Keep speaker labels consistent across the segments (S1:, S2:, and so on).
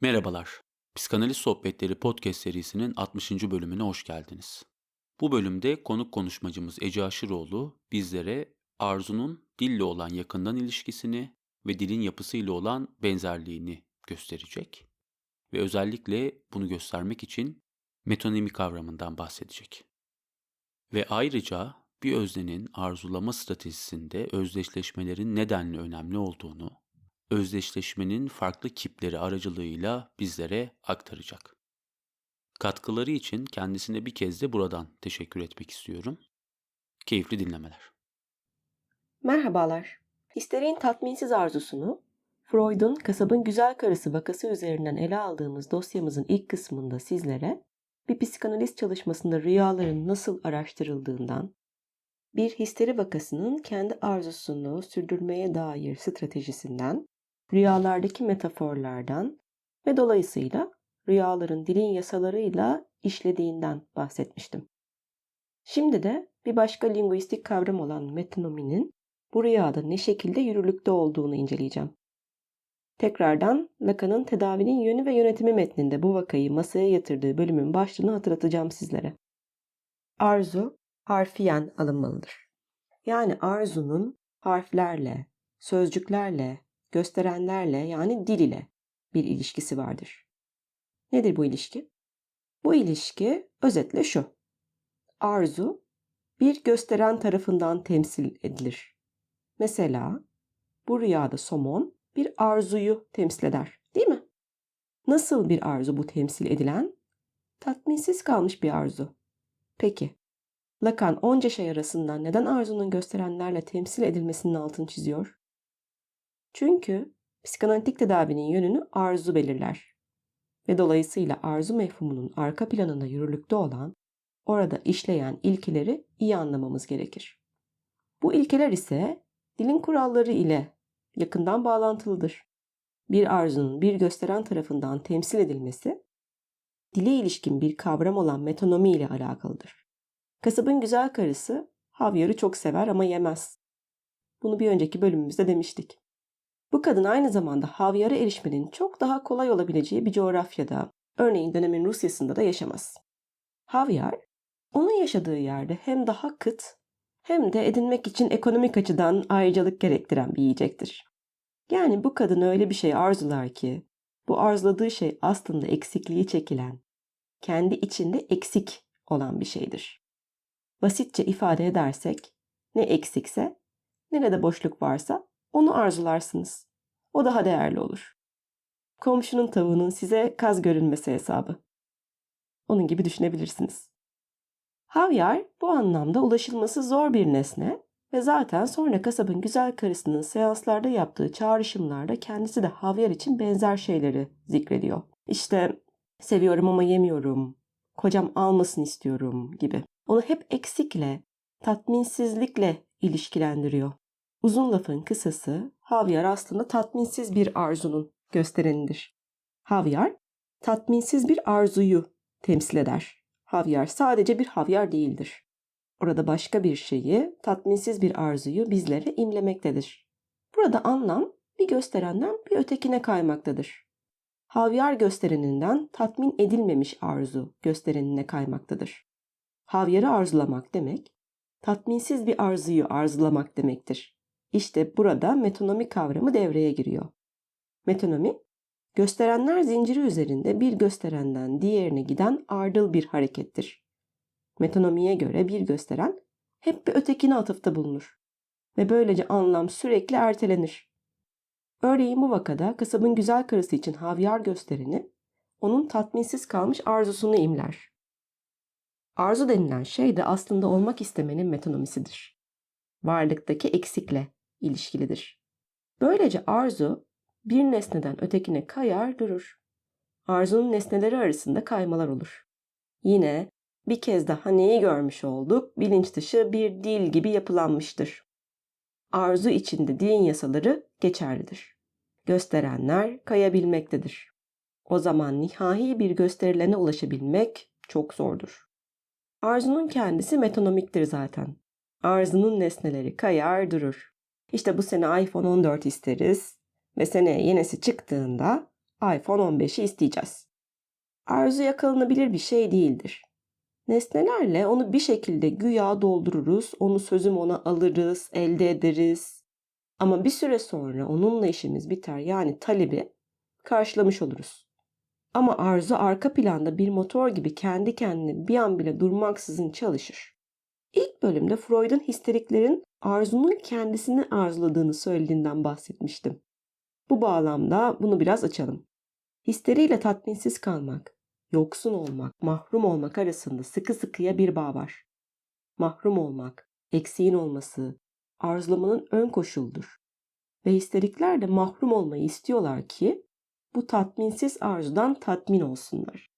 S1: Merhabalar. Psikanaliz Sohbetleri podcast serisinin 60. bölümüne hoş geldiniz. Bu bölümde konuk konuşmacımız Ece Aşıroğlu bizlere arzunun dille olan yakından ilişkisini ve dilin yapısıyla olan benzerliğini gösterecek. Ve özellikle bunu göstermek için metonimi kavramından bahsedecek. Ve ayrıca bir öznenin arzulama stratejisinde özdeşleşmelerin nedenli önemli olduğunu, özdeşleşmenin farklı kipleri aracılığıyla bizlere aktaracak. Katkıları için kendisine bir kez de buradan teşekkür etmek istiyorum. Keyifli dinlemeler.
S2: Merhabalar. Histerin tatminsiz arzusunu Freud'un Kasabın Güzel Karısı vakası üzerinden ele aldığımız dosyamızın ilk kısmında sizlere bir psikanalist çalışmasında rüyaların nasıl araştırıldığından, bir histeri vakasının kendi arzusunu sürdürmeye dair stratejisinden, rüyalardaki metaforlardan ve dolayısıyla rüyaların dilin yasalarıyla işlediğinden bahsetmiştim. Şimdi de bir başka linguistik kavram olan metonominin bu rüyada ne şekilde yürürlükte olduğunu inceleyeceğim. Tekrardan Lacan'ın tedavinin yönü ve yönetimi metninde bu vakayı masaya yatırdığı bölümün başlığını hatırlatacağım sizlere. Arzu harfiyen alınmalıdır. Yani arzunun harflerle, sözcüklerle, gösterenlerle yani dil ile bir ilişkisi vardır. Nedir bu ilişki? Bu ilişki özetle şu. Arzu bir gösteren tarafından temsil edilir. Mesela bu rüyada somon bir arzuyu temsil eder, değil mi? Nasıl bir arzu bu temsil edilen? Tatminsiz kalmış bir arzu. Peki, Lacan onca şey arasından neden arzunun gösterenlerle temsil edilmesinin altını çiziyor? Çünkü psikanalitik tedavinin yönünü arzu belirler. Ve dolayısıyla arzu mefhumunun arka planında yürürlükte olan, orada işleyen ilkeleri iyi anlamamız gerekir. Bu ilkeler ise dilin kuralları ile yakından bağlantılıdır. Bir arzunun bir gösteren tarafından temsil edilmesi, dile ilişkin bir kavram olan metonomi ile alakalıdır. Kasabın güzel karısı havyarı çok sever ama yemez. Bunu bir önceki bölümümüzde demiştik. Bu kadın aynı zamanda havyara erişmenin çok daha kolay olabileceği bir coğrafyada, örneğin dönemin Rusya'sında da yaşamaz. Havyar, onun yaşadığı yerde hem daha kıt hem de edinmek için ekonomik açıdan ayrıcalık gerektiren bir yiyecektir. Yani bu kadın öyle bir şey arzular ki, bu arzuladığı şey aslında eksikliği çekilen, kendi içinde eksik olan bir şeydir. Basitçe ifade edersek, ne eksikse, nerede boşluk varsa onu arzularsınız. O daha değerli olur. Komşunun tavuğunun size kaz görünmesi hesabı. Onun gibi düşünebilirsiniz. Havyar bu anlamda ulaşılması zor bir nesne ve zaten sonra kasabın güzel karısının seanslarda yaptığı çağrışımlarda kendisi de havyar için benzer şeyleri zikrediyor. İşte seviyorum ama yemiyorum, kocam almasın istiyorum gibi. Onu hep eksikle, tatminsizlikle ilişkilendiriyor. Uzun lafın kısası, havyar aslında tatminsiz bir arzunun gösterenidir. Havyar, tatminsiz bir arzuyu temsil eder. Havyar sadece bir havyar değildir. Orada başka bir şeyi, tatminsiz bir arzuyu bizlere imlemektedir. Burada anlam bir gösterenden bir ötekine kaymaktadır. Havyar göstereninden tatmin edilmemiş arzu gösterenine kaymaktadır. Havyarı arzulamak demek, tatminsiz bir arzuyu arzulamak demektir. İşte burada metonomi kavramı devreye giriyor. Metonomi, gösterenler zinciri üzerinde bir gösterenden diğerine giden ardıl bir harekettir. Metonomiye göre bir gösteren hep bir ötekine atıfta bulunur ve böylece anlam sürekli ertelenir. Örneğin bu vakada kasabın güzel karısı için havyar göstereni onun tatminsiz kalmış arzusunu imler. Arzu denilen şey de aslında olmak istemenin metonomisidir. Varlıktaki eksikle ilişkilidir. Böylece arzu bir nesneden ötekine kayar durur. Arzunun nesneleri arasında kaymalar olur. Yine bir kez daha neyi görmüş olduk? Bilinç dışı bir dil gibi yapılanmıştır. Arzu içinde dilin yasaları geçerlidir. Gösterenler kayabilmektedir. O zaman nihai bir gösterilene ulaşabilmek çok zordur. Arzunun kendisi metonomiktir zaten. Arzunun nesneleri kayar durur. İşte bu sene iPhone 14 isteriz ve seneye yenisi çıktığında iPhone 15'i isteyeceğiz. Arzu yakalanabilir bir şey değildir. Nesnelerle onu bir şekilde güya doldururuz, onu sözüm ona alırız, elde ederiz. Ama bir süre sonra onunla işimiz biter yani talebi karşılamış oluruz. Ama arzu arka planda bir motor gibi kendi kendine bir an bile durmaksızın çalışır. İlk bölümde Freud'un histeriklerin arzunun kendisini arzuladığını söylediğinden bahsetmiştim. Bu bağlamda bunu biraz açalım. Histeriyle tatminsiz kalmak, yoksun olmak, mahrum olmak arasında sıkı sıkıya bir bağ var. Mahrum olmak, eksiğin olması, arzulamanın ön koşuldur. Ve histerikler de mahrum olmayı istiyorlar ki bu tatminsiz arzudan tatmin olsunlar.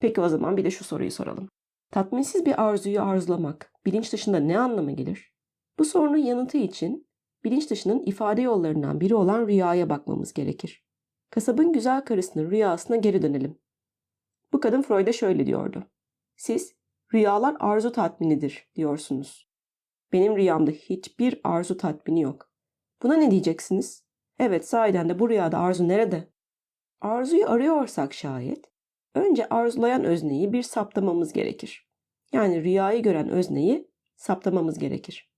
S2: Peki o zaman bir de şu soruyu soralım. Tatminsiz bir arzuyu arzulamak bilinç dışında ne anlama gelir? Bu sorunun yanıtı için bilinç dışının ifade yollarından biri olan rüyaya bakmamız gerekir. Kasabın güzel karısının rüyasına geri dönelim. Bu kadın Freud'a şöyle diyordu. Siz rüyalar arzu tatminidir diyorsunuz. Benim rüyamda hiçbir arzu tatmini yok. Buna ne diyeceksiniz? Evet sahiden de bu rüyada arzu nerede? Arzuyu arıyorsak şayet önce arzulayan özneyi bir saptamamız gerekir. Yani rüyayı gören özneyi saptamamız gerekir.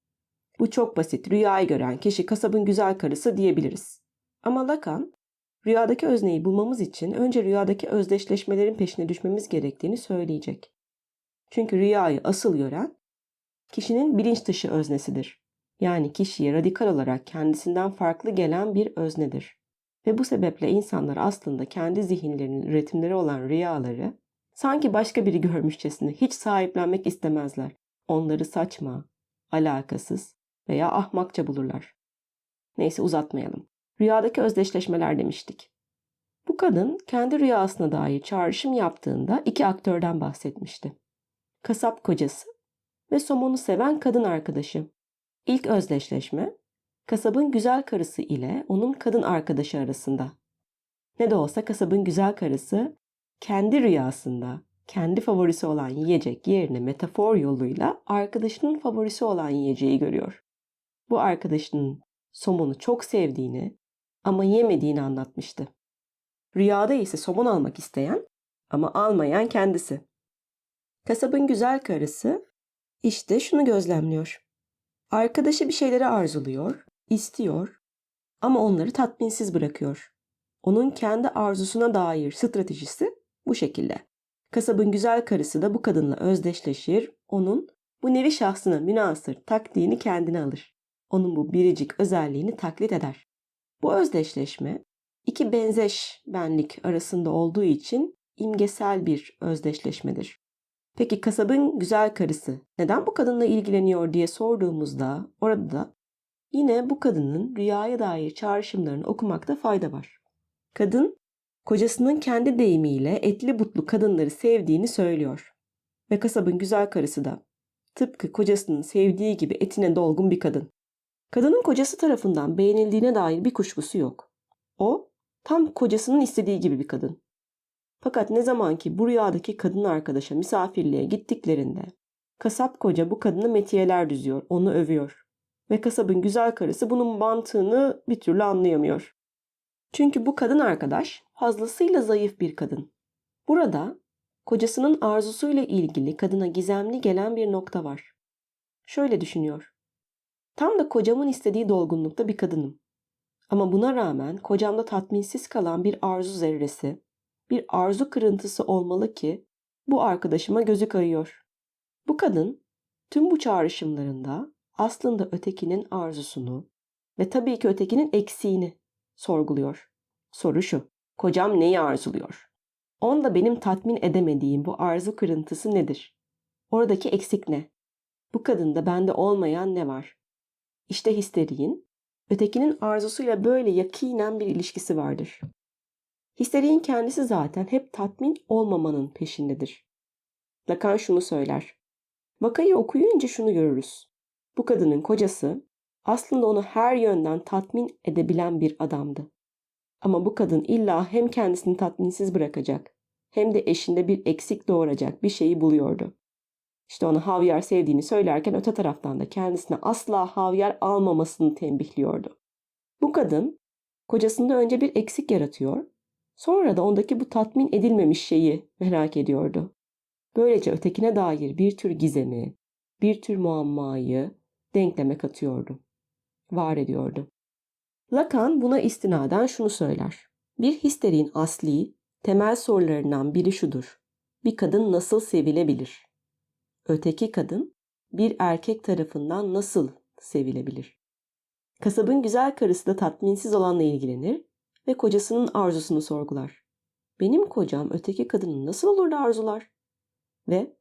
S2: Bu çok basit. Rüyayı gören kişi kasabın güzel karısı diyebiliriz. Ama Lacan rüyadaki özneyi bulmamız için önce rüyadaki özdeşleşmelerin peşine düşmemiz gerektiğini söyleyecek. Çünkü rüyayı asıl gören kişinin bilinç dışı öznesidir. Yani kişiye radikal olarak kendisinden farklı gelen bir öznedir. Ve bu sebeple insanlar aslında kendi zihinlerinin üretimleri olan rüyaları sanki başka biri görmüşçesine hiç sahiplenmek istemezler. Onları saçma, alakasız veya ahmakça bulurlar. Neyse uzatmayalım. Rüyadaki özdeşleşmeler demiştik. Bu kadın kendi rüyasına dair çağrışım yaptığında iki aktörden bahsetmişti. Kasap kocası ve somonu seven kadın arkadaşı. İlk özdeşleşme kasabın güzel karısı ile onun kadın arkadaşı arasında. Ne de olsa kasabın güzel karısı kendi rüyasında kendi favorisi olan yiyecek yerine metafor yoluyla arkadaşının favorisi olan yiyeceği görüyor. Bu arkadaşının somonu çok sevdiğini ama yemediğini anlatmıştı. Rüyada ise somon almak isteyen ama almayan kendisi. Kasabın güzel karısı işte şunu gözlemliyor. Arkadaşı bir şeyleri arzuluyor, istiyor ama onları tatminsiz bırakıyor. Onun kendi arzusuna dair stratejisi bu şekilde. Kasabın güzel karısı da bu kadınla özdeşleşir, onun bu nevi şahsına münasır taktiğini kendine alır. Onun bu biricik özelliğini taklit eder. Bu özdeşleşme iki benzeş benlik arasında olduğu için imgesel bir özdeşleşmedir. Peki kasabın güzel karısı neden bu kadınla ilgileniyor diye sorduğumuzda orada da yine bu kadının rüyaya dair çağrışımlarını okumakta fayda var. Kadın kocasının kendi deyimiyle etli butlu kadınları sevdiğini söylüyor. Ve kasabın güzel karısı da tıpkı kocasının sevdiği gibi etine dolgun bir kadın. Kadının kocası tarafından beğenildiğine dair bir kuşkusu yok. O tam kocasının istediği gibi bir kadın. Fakat ne zaman ki bu rüyadaki kadın arkadaşa misafirliğe gittiklerinde kasap koca bu kadına metiyeler düzüyor, onu övüyor. Ve kasabın güzel karısı bunun mantığını bir türlü anlayamıyor. Çünkü bu kadın arkadaş fazlasıyla zayıf bir kadın. Burada kocasının arzusuyla ilgili kadına gizemli gelen bir nokta var. Şöyle düşünüyor. Tam da kocamın istediği dolgunlukta bir kadınım. Ama buna rağmen kocamda tatminsiz kalan bir arzu zerresi, bir arzu kırıntısı olmalı ki bu arkadaşıma gözü kayıyor. Bu kadın tüm bu çağrışımlarında aslında ötekinin arzusunu ve tabii ki ötekinin eksiğini sorguluyor. Soru şu, kocam neyi arzuluyor? Onda benim tatmin edemediğim bu arzu kırıntısı nedir? Oradaki eksik ne? Bu kadında bende olmayan ne var? İşte histeriğin, ötekinin arzusuyla böyle yakinen bir ilişkisi vardır. Histeriğin kendisi zaten hep tatmin olmamanın peşindedir. Lacan şunu söyler. Vakayı okuyunca şunu görürüz. Bu kadının kocası aslında onu her yönden tatmin edebilen bir adamdı. Ama bu kadın illa hem kendisini tatminsiz bırakacak hem de eşinde bir eksik doğuracak bir şeyi buluyordu. İşte ona havyar sevdiğini söylerken öte taraftan da kendisine asla havyar almamasını tembihliyordu. Bu kadın kocasında önce bir eksik yaratıyor, Sonra da ondaki bu tatmin edilmemiş şeyi merak ediyordu. Böylece ötekine dair bir tür gizemi, bir tür muammayı denkleme katıyordu. Var ediyordu. Lacan buna istinaden şunu söyler. Bir histeriğin asli, temel sorularından biri şudur. Bir kadın nasıl sevilebilir? Öteki kadın bir erkek tarafından nasıl sevilebilir? Kasabın güzel karısı da tatminsiz olanla ilgilenir ve kocasının arzusunu sorgular. Benim kocam öteki kadını nasıl olur da arzular? Ve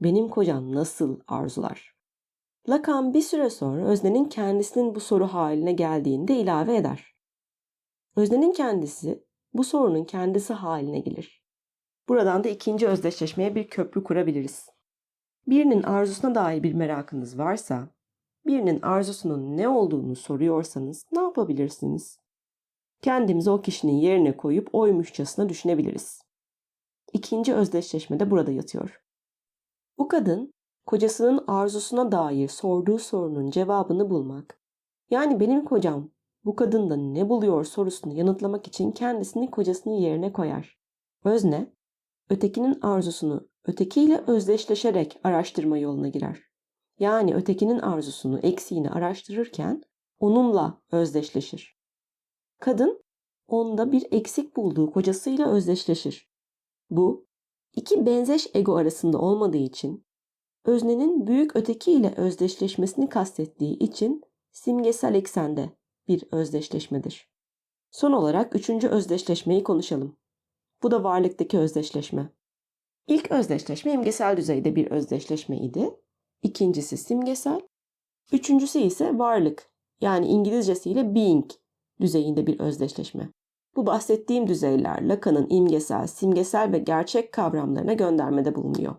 S2: benim kocam nasıl arzular? Lacan bir süre sonra öznenin kendisinin bu soru haline geldiğinde ilave eder. Öznenin kendisi bu sorunun kendisi haline gelir. Buradan da ikinci özdeşleşmeye bir köprü kurabiliriz. Birinin arzusuna dair bir merakınız varsa, birinin arzusunun ne olduğunu soruyorsanız ne yapabilirsiniz? Kendimizi o kişinin yerine koyup oymuşçasına düşünebiliriz. İkinci özdeşleşme de burada yatıyor. Bu kadın kocasının arzusuna dair sorduğu sorunun cevabını bulmak, yani benim kocam bu kadında ne buluyor sorusunu yanıtlamak için kendisini kocasının yerine koyar. Özne, ötekinin arzusunu ötekiyle özdeşleşerek araştırma yoluna girer. Yani ötekinin arzusunu, eksiğini araştırırken onunla özdeşleşir. Kadın onda bir eksik bulduğu kocasıyla özdeşleşir. Bu iki benzeş ego arasında olmadığı için öznenin büyük öteki ile özdeşleşmesini kastettiği için simgesel eksende bir özdeşleşmedir. Son olarak üçüncü özdeşleşmeyi konuşalım. Bu da varlıktaki özdeşleşme. İlk özdeşleşme imgesel düzeyde bir özdeşleşme idi. İkincisi simgesel. Üçüncüsü ise varlık yani İngilizcesiyle being düzeyinde bir özdeşleşme. Bu bahsettiğim düzeyler Lacan'ın imgesel, simgesel ve gerçek kavramlarına göndermede bulunuyor.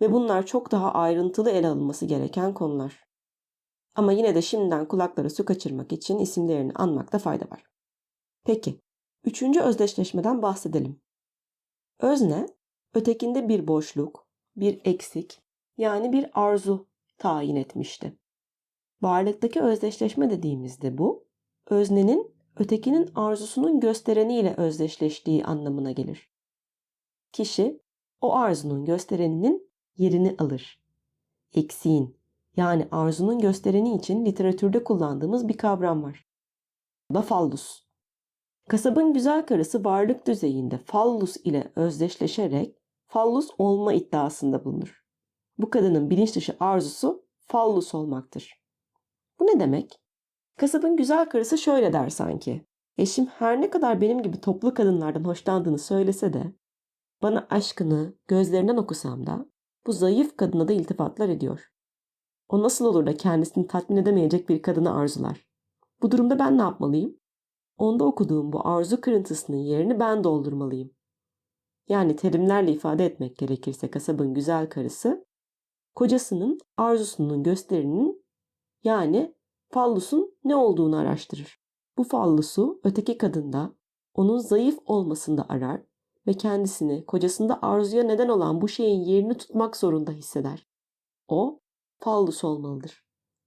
S2: Ve bunlar çok daha ayrıntılı ele alınması gereken konular. Ama yine de şimdiden kulaklara su kaçırmak için isimlerini anmakta fayda var. Peki, üçüncü özdeşleşmeden bahsedelim. Özne, ötekinde bir boşluk, bir eksik, yani bir arzu tayin etmişti. Varlıktaki özdeşleşme dediğimizde bu, öznenin ötekinin arzusunun göstereniyle özdeşleştiği anlamına gelir. Kişi o arzunun göstereninin yerini alır. Eksiğin yani arzunun göstereni için literatürde kullandığımız bir kavram var. Da fallus. Kasabın güzel karısı varlık düzeyinde fallus ile özdeşleşerek fallus olma iddiasında bulunur. Bu kadının bilinç dışı arzusu fallus olmaktır. Bu ne demek? Kasabın güzel karısı şöyle der sanki. Eşim her ne kadar benim gibi toplu kadınlardan hoşlandığını söylese de bana aşkını gözlerinden okusam da bu zayıf kadına da iltifatlar ediyor. O nasıl olur da kendisini tatmin edemeyecek bir kadını arzular? Bu durumda ben ne yapmalıyım? Onda okuduğum bu arzu kırıntısının yerini ben doldurmalıyım. Yani terimlerle ifade etmek gerekirse kasabın güzel karısı, kocasının arzusunun gösterinin yani fallusun ne olduğunu araştırır. Bu fallusu öteki kadında onun zayıf olmasında arar ve kendisini kocasında arzuya neden olan bu şeyin yerini tutmak zorunda hisseder. O fallus olmalıdır.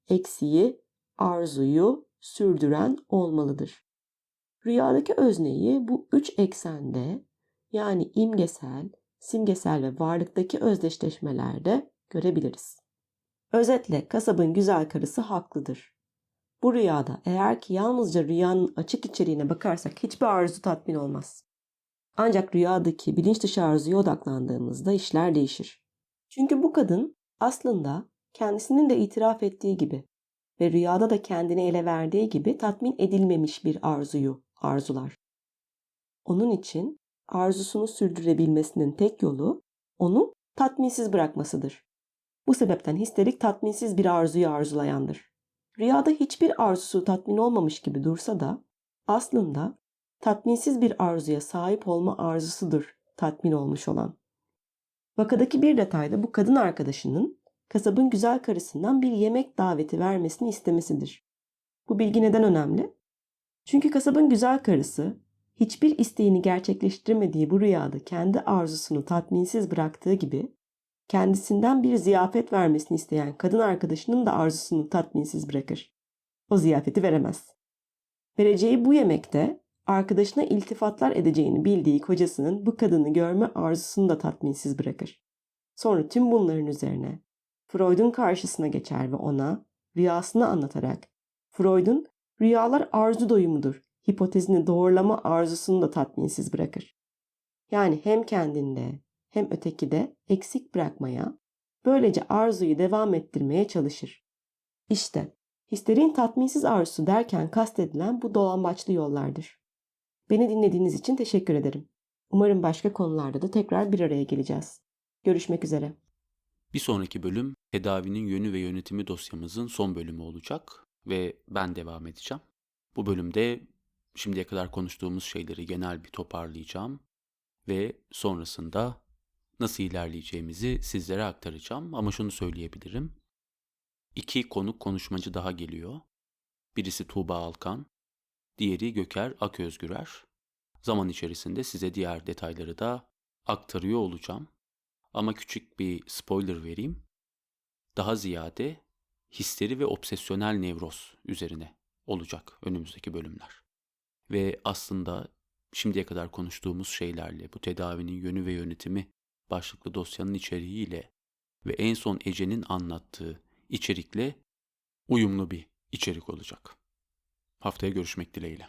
S2: Eksiği, arzuyu sürdüren olmalıdır. Rüyadaki özneyi bu üç eksende yani imgesel, simgesel ve varlıktaki özdeşleşmelerde görebiliriz. Özetle kasabın güzel karısı haklıdır. Bu rüyada eğer ki yalnızca rüyanın açık içeriğine bakarsak hiçbir arzu tatmin olmaz. Ancak rüyadaki bilinç dışı arzuya odaklandığımızda işler değişir. Çünkü bu kadın aslında kendisinin de itiraf ettiği gibi ve rüyada da kendini ele verdiği gibi tatmin edilmemiş bir arzuyu arzular. Onun için arzusunu sürdürebilmesinin tek yolu onu tatminsiz bırakmasıdır. Bu sebepten histerik tatminsiz bir arzuyu arzulayandır. Rüyada hiçbir arzusu tatmin olmamış gibi dursa da aslında tatminsiz bir arzuya sahip olma arzusudur tatmin olmuş olan. Vakadaki bir detayda bu kadın arkadaşının kasabın güzel karısından bir yemek daveti vermesini istemesidir. Bu bilgi neden önemli? Çünkü kasabın güzel karısı hiçbir isteğini gerçekleştirmediği bu rüyada kendi arzusunu tatminsiz bıraktığı gibi kendisinden bir ziyafet vermesini isteyen kadın arkadaşının da arzusunu tatminsiz bırakır. O ziyafeti veremez. Vereceği bu yemekte Arkadaşına iltifatlar edeceğini bildiği kocasının bu kadını görme arzusunu da tatminsiz bırakır. Sonra tüm bunların üzerine Freud'un karşısına geçer ve ona rüyasını anlatarak Freud'un rüyalar arzu doyumudur hipotezini doğrulama arzusunu da tatminsiz bırakır. Yani hem kendinde hem ötekide eksik bırakmaya, böylece arzuyu devam ettirmeye çalışır. İşte histerin tatminsiz arzusu derken kastedilen bu dolambaçlı yollardır. Beni dinlediğiniz için teşekkür ederim. Umarım başka konularda da tekrar bir araya geleceğiz. Görüşmek üzere.
S1: Bir sonraki bölüm tedavinin yönü ve yönetimi dosyamızın son bölümü olacak ve ben devam edeceğim. Bu bölümde şimdiye kadar konuştuğumuz şeyleri genel bir toparlayacağım ve sonrasında nasıl ilerleyeceğimizi sizlere aktaracağım ama şunu söyleyebilirim. İki konuk konuşmacı daha geliyor. Birisi Tuğba Alkan, diğeri Göker Aközgürer. Zaman içerisinde size diğer detayları da aktarıyor olacağım. Ama küçük bir spoiler vereyim. Daha ziyade histeri ve obsesyonel nevroz üzerine olacak önümüzdeki bölümler. Ve aslında şimdiye kadar konuştuğumuz şeylerle bu tedavinin yönü ve yönetimi başlıklı dosyanın içeriğiyle ve en son Ece'nin anlattığı içerikle uyumlu bir içerik olacak. Haftaya görüşmek dileğiyle.